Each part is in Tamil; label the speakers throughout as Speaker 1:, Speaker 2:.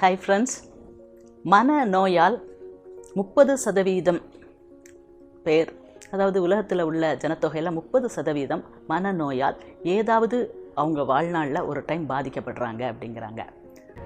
Speaker 1: ஹாய் ஃப்ரெண்ட்ஸ் மன நோயால் முப்பது சதவீதம் பேர் அதாவது உலகத்தில் உள்ள ஜனத்தொகையில் முப்பது சதவீதம் மனநோயால் ஏதாவது அவங்க வாழ்நாளில் ஒரு டைம் பாதிக்கப்படுறாங்க அப்படிங்கிறாங்க.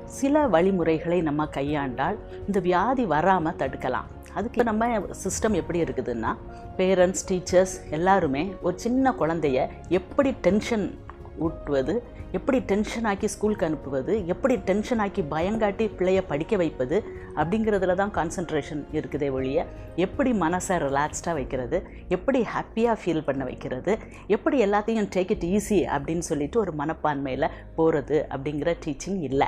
Speaker 1: சில வழிமுறைகளை நம்ம கையாண்டால் இந்த வியாதி வராமல் தடுக்கலாம். அதுக்கு நம்ம சிஸ்டம் எப்படி இருக்குதுன்னா பேரண்ட்ஸ் டீச்சர்ஸ் எல்லாருமே ஒரு சின்ன குழந்தைய எப்படி டென்ஷன் ஊட்டுவது எப்படி டென்ஷன் ஆக்கி ஸ்கூலுக்கு அனுப்புவது எப்படி டென்ஷன் ஆக்கி பயங்காட்டி பிள்ளையை படிக்க வைப்பது அப்படிங்கிறதுல தான் கான்சன்ட்ரேஷன் இருக்குதே ஒழிய எப்படி மனசை ரிலாக்ஸ்டாக வைக்கிறது எப்படி ஹாப்பியாக ஃபீல் பண்ண வைக்கிறது எப்படி எல்லாத்தையும் டேக் இட் ஈஸி அப்படின்னு சொல்லிட்டு ஒரு மனப்பான்மையில் போகிறது அப்படிங்கிற டீச்சிங் இல்லை.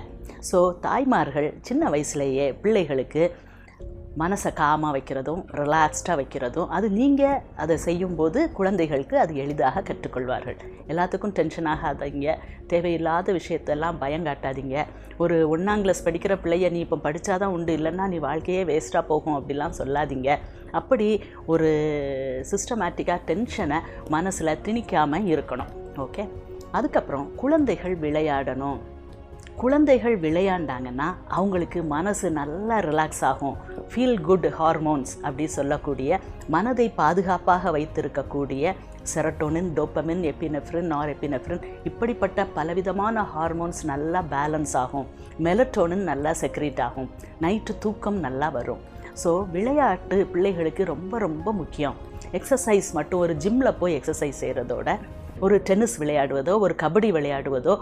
Speaker 1: ஸோ தாய்மார்கள் சின்ன வயசுலேயே பிள்ளைகளுக்கு மனசை காமாக வைக்கிறதும் ரிலாக்ஸ்டாக வைக்கிறதும் அது நீங்கள் அதை செய்யும்போது குழந்தைகளுக்கு அது எளிதாக கற்றுக்கொள்வார்கள். எல்லாத்துக்கும் டென்ஷன் ஆகாதீங்க. தேவையில்லாத விஷயத்தெல்லாம் பயங்காட்டாதீங்க. ஒரு ஒன்றாம் கிளாஸ் படிக்கிற பிள்ளைய நீ இப்போ படித்தாதான் உண்டு இல்லைன்னா நீ வாழ்க்கையே வேஸ்ட்டாக போகும் அப்படிலாம் சொல்லாதீங்க. அப்படி ஒரு சிஸ்டமேட்டிக்காக டென்ஷனை மனசில் திணிக்காமல் இருக்கணும். ஓகே அதுக்கப்புறம் குழந்தைகள் விளையாடணும். குழந்தைகள் விளையாண்டாங்கன்னா அவங்களுக்கு மனசு நல்லா ரிலாக்ஸ் ஆகும். ஃபீல் குட் ஹார்மோன்ஸ் அப்படி சொல்லக்கூடிய மனதை பாதுகாப்பாக வைத்திருக்கக்கூடிய செரட்டோனின் டோப்பமின் எப்பினெஃப்ரின் நார் எப்பினெஃப்ரின் இப்படிப்பட்ட பலவிதமான ஹார்மோன்ஸ் நல்லா பேலன்ஸ் ஆகும். மெலட்டோனின் நல்லா செக்ரேட் ஆகும். நைட்டு தூக்கம் நல்லா வரும். ஸோ விளையாட்டு பிள்ளைகளுக்கு ரொம்ப ரொம்ப முக்கியம். எக்ஸசைஸ் மட்டும் ஒரு ஜிம்மில் போய் எக்ஸசைஸ் செய்கிறதோட ஒரு டென்னிஸ் விளையாடுவதோ ஒரு கபடி விளையாடுவதோ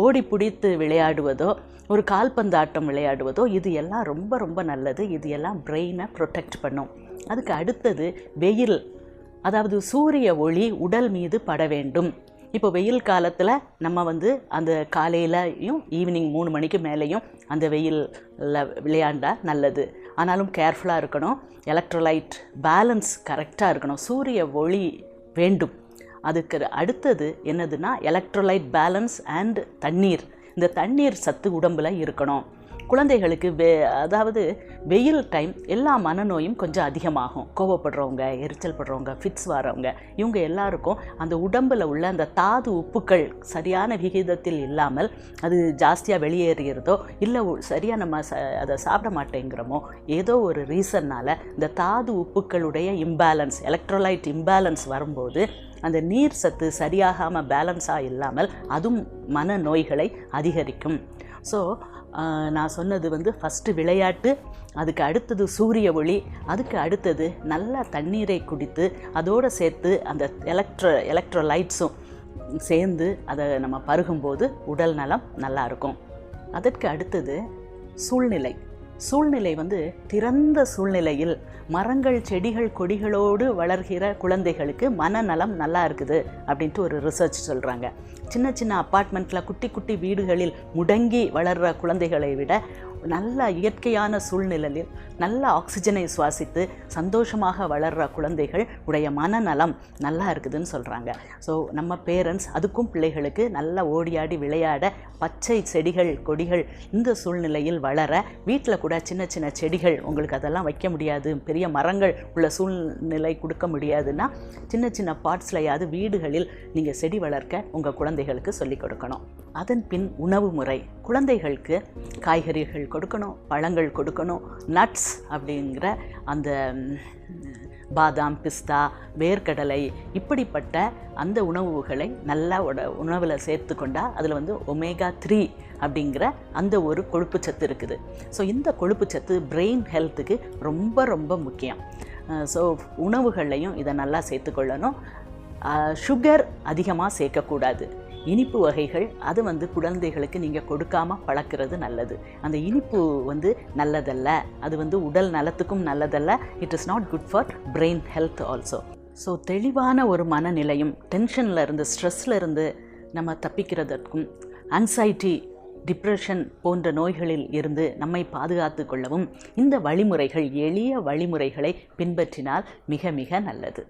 Speaker 1: ஓடி பிடித்து விளையாடுவதோ ஒரு கால்பந்தாட்டம் விளையாடுவதோ இது எல்லாம் ரொம்ப ரொம்ப நல்லது. இது எல்லாம் பிரெயினை ப்ரொடெக்ட் பண்ணும். அதுக்கு அடுத்தது வெயில். அதாவது சூரிய ஒளி உடல் மீது பட வேண்டும். இப்போ வெயில் காலத்தில் நம்ம வந்து அந்த காலையிலையும் ஈவினிங் மூணு மணிக்கு மேலேயும் அந்த வெயிலில் விளையாண்டா நல்லது. ஆனாலும் கேர்ஃபுல்லாக இருக்கணும். எலக்ட்ரோலைட் பேலன்ஸ் கரெக்டாக இருக்கணும். சூரிய ஒளி வேண்டும். அதுக்கு அடுத்தது என்னதுன்னா எலக்ட்ரோலைட் பேலன்ஸ் அண்ட் தண்ணீர். இந்த தண்ணீர் சத்து உடம்பில் இருக்கணும். குழந்தைகளுக்கு வெ அதாவது வெயில் டைம் எல்லா மனநோயும் கொஞ்சம் அதிகமாகும். கோவப்படுறவங்க எரிச்சல் படுறவங்க ஃபிட்ஸ் வரவங்க இவங்க எல்லாருக்கும் அந்த உடம்பில் உள்ள அந்த தாது உப்புக்கள் சரியான விகிதத்தில் இல்லாமல் அது ஜாஸ்தியாக வெளியேறுகிறதோ இல்லை சரியாக நம்ம ச அதை சாப்பிட மாட்டேங்கிறோமோ ஏதோ ஒரு ரீசன்னால் இந்த தாது உப்புக்களுடைய இம்பேலன்ஸ் எலக்ட்ரோலைட் இம்பேலன்ஸ் வரும்போது அந்த நீர் சத்து சரியாகாமல் பேலன்ஸாக இல்லாமல் அதுவும் மன நோய்களை அதிகரிக்கும். ஸோ நான் சொன்னது வந்து ஃபஸ்ட்டு விளையாட்டு அதுக்கு அடுத்தது சூரிய ஒளி அதுக்கு அடுத்தது நல்லா தண்ணீரை குடித்து அதோடு சேர்த்து அந்த எலக்ட்ரோ எலக்ட்ரோலைட்ஸும் சேர்ந்து அதை நம்ம பருகும்போது உடல் நலம் நல்லாயிருக்கும் அதற்கு அடுத்தது சூழ்நிலை. சூழ்நிலை வந்து திறந்த சூழ்நிலையில் மரங்கள் செடிகள் கொடிகளோடு வளர்கிற குழந்தைகளுக்கு மனநலம் நல்லா இருக்குது அப்படின்ட்டு ஒரு ரிசர்ச் சொல்கிறாங்க சின்ன சின்ன அப்பார்ட்மெண்ட்டில் குட்டி குட்டி வீடுகளில் முடங்கி வளர்கிற குழந்தைகளை விட நல்ல இயற்கையான சூழ்நிலையில் நல்ல ஆக்சிஜனை சுவாசித்து சந்தோஷமாக வளர்கிற குழந்தைகள் உடைய மனநலம் நல்லா இருக்குதுன்னு சொல்கிறாங்க ஸோ நம்ம பேரண்ட்ஸ் அதுக்கும் பிள்ளைகளுக்கு நல்லா ஓடியாடி விளையாட பச்சை செடிகள் கொடிகள் இந்த சூழ்நிலையில் வளர வீட்டில் கூட சின்ன சின்ன செடிகள் உங்களுக்கு அதெல்லாம் வைக்க முடியாது பெரிய மரங்கள் உள்ள சூழ்நிலை கொடுக்க முடியாதுன்னா சின்ன சின்ன பார்ட்ஸ்லையாவது வீடுகளில் நீங்கள் செடி வளர்க்க உங்கள் குழந்தைகளுக்கு சொல்லிக் கொடுக்கணும். அதன் பின் உணவு முறை. குழந்தைகளுக்கு காய்கறிகள் கொடுக்கணும் பழங்கள் கொடுக்கணும் நட்ஸ் அப்படிங்கிற அந்த பாதாம் பிஸ்தா வேர்க்கடலை இப்படிப்பட்ட அந்த உணவுகளை நல்லா உட உணவில் சேர்த்து கொண்டா அதில் வந்து ஒமேகா த்ரீ அப்படிங்கிற அந்த ஒரு கொழுப்புச்சத்து இருக்குது. ஸோ இந்த கொழுப்பு சத்து பிரெயின் ஹெல்த்துக்கு ரொம்ப ரொம்ப முக்கியம். ஸோ உணவுகள்லையும் இதை நல்லா சேர்த்துக்கொள்ளணும் சுகர் அதிகமாக சேர்க்கக்கூடாது இனிப்பு வகைகள் அது வந்து குழந்தைகளுக்கு நீங்கள் கொடுக்காம பழக்கிறது நல்லது. அந்த இனிப்பு வந்து நல்லதல்ல. அது வந்து உடல் நலத்துக்கும் நல்லதல்ல. It is not good for brain health also so தெளிவான ஒரு மனநிலையும் டென்ஷனில் இருந்து ஸ்ட்ரெஸ்ஸில் இருந்து நம்ம தப்பிக்கிறதற்கும் அன்சைட்டி டிப்ரெஷன் போன்ற நோய்களில் இருந்து நம்மை பாதுகாத்து கொள்ளவும் இந்த வழிமுறைகள் எளிய வழிமுறைகளை பின்பற்றினால் மிக மிக நல்லது.